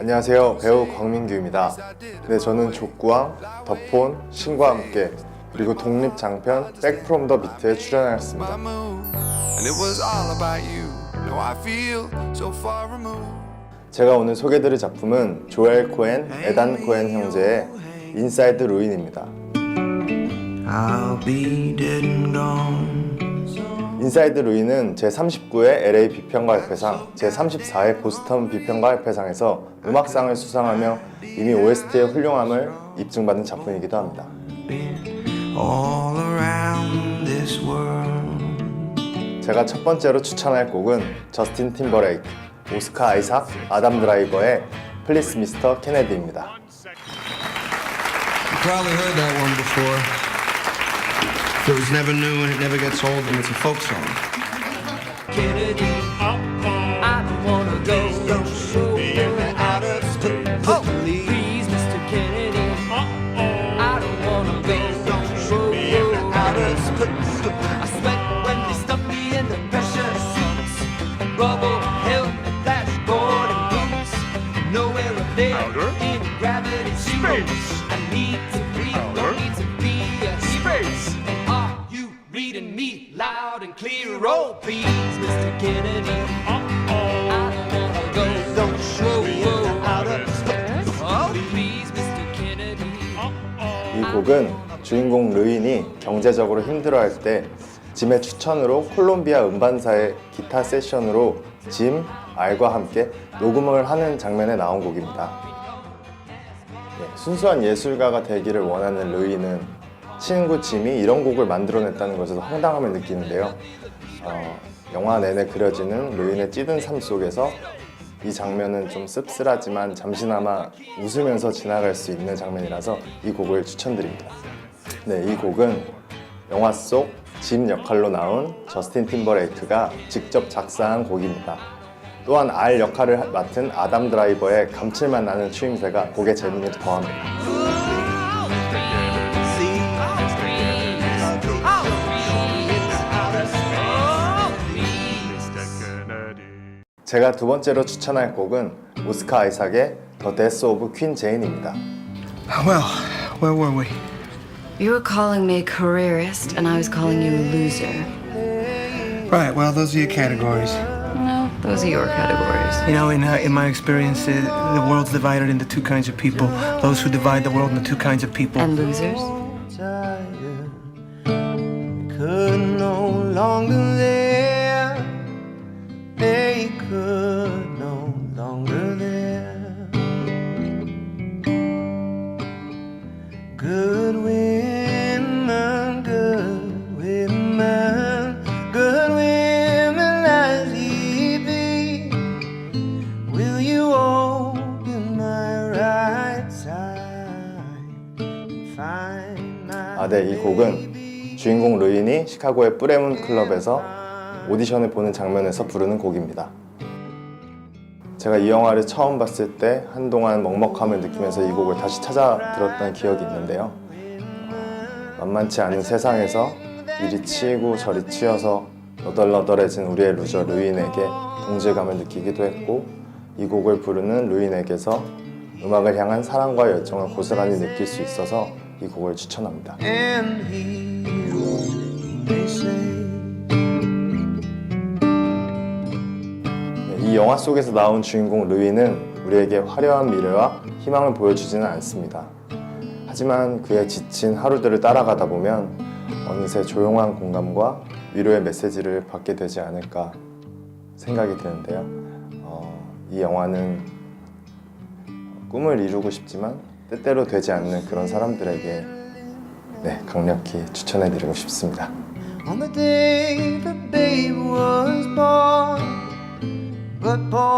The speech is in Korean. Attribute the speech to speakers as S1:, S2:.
S1: 안녕하세요. 배우 광민규입니다. 네, 저는 족구왕, 더폰, 신과 함께 그리고 독립 장편 백 프롬 더 비트에 출연하였습니다. 제가 오늘 소개드릴 작품은 조엘 코엔, 에단 코엔 형제의 인사이드 루인입니다. 인사이드 루인은 제39회 LA 비평가 협회상, 제34회 보스턴 비평가 협회상에서 음악상을 수상하며 이미 OST의 훌륭함을 입증받은 작품이기도 합니다. 제가 첫 번째로 추천할 곡은 저스틴 팀버레이크, 오스카 아이삭, 아담 드라이버의 플리스 미스터 케네디입니다.
S2: You probably heard that one before. If it was never new and it never gets old, and it's a folk song.
S3: Kennedy. Uh-huh. I don't wanna go. Don't show me out of school. Please, Mr. Kennedy. I don't wanna go. Don't show me out of school. I sweat when they stuff me in the pressure suits. Rubble, helmet, dashboard, and boots. Nowhere up there in gravity's shoes. Oh, please, Mr. Kennedy. I don't wanna go. Don't show out of space. Oh, please, Mr. Kennedy.
S1: 이 곡은 주인공 르인이 경제적으로 힘들어할 때 짐의 추천으로 콜롬비아 음반사의 기타 세션으로 짐, 알과 함께 녹음을 하는 장면에 나온 곡입니다. 네, 순수한 예술가가 되기를 원하는 르인은 친구 짐이 이런 곡을 만들어냈다는 것에서 황당함을 느끼는데요. 어, 영화 내내 그려지는 르인의 찌든 삶 속에서 이 장면은 좀 씁쓸하지만 잠시나마 웃으면서 지나갈 수 있는 장면이라서 이 곡을 추천드립니다. 네, 이 곡은 영화 속 짐 역할로 나온 저스틴 팀버레이크가 직접 작사한 곡입니다. 또한 R 역할을 맡은 아담 드라이버의 감칠맛 나는 추임새가 곡의 재미를 더합니다. 제가 두 번째로 추천할 곡은 오스카 아이삭의 더 데스 오브 퀸 제인입니다.
S2: Well, where were we?
S4: You were calling me a careerist, and I was calling you a loser.
S2: Right. Well, those are your categories.
S4: No, those are your categories.
S2: You know, in uh, in my experience, uh, the world's divided into two kinds of people: those who divide the world into two kinds of people.
S4: And losers?
S5: Good women, good women, good women as ye be. Will you open my right side and find my
S1: 아, 네, 이 곡은 주인공 르인이 시카고의 뿌레문 클럽에서 오디션을 보는 장면에서 부르는 곡입니다. 제가 이 영화를 처음 봤을 때 한동안 먹먹함을 느끼면서 이 곡을 다시 찾아 들었던 기억이 있는데요. 어, 만만치 않은 세상에서 이리 치이고 저리 치여서 너덜너덜해진 우리의 루저 루인에게 동질감을 느끼기도 했고 이 곡을 부르는 루인에게서 음악을 향한 사랑과 열정을 고스란히 느낄 수 있어서 이 곡을 추천합니다. 이 영화 속에서 나온 주인공 루이는 우리에게 화려한 미래와 희망을 보여주지는 않습니다. 하지만 그의 지친 하루들을 따라가다 보면 어느새 조용한 공감과 위로의 메시지를 받게 되지 않을까 생각이 드는데요. 어, 이 영화는 꿈을 이루고 싶지만 때때로 되지 않는 그런 사람들에게 네, 강력히 추천해드리고 싶습니다.
S5: but boy.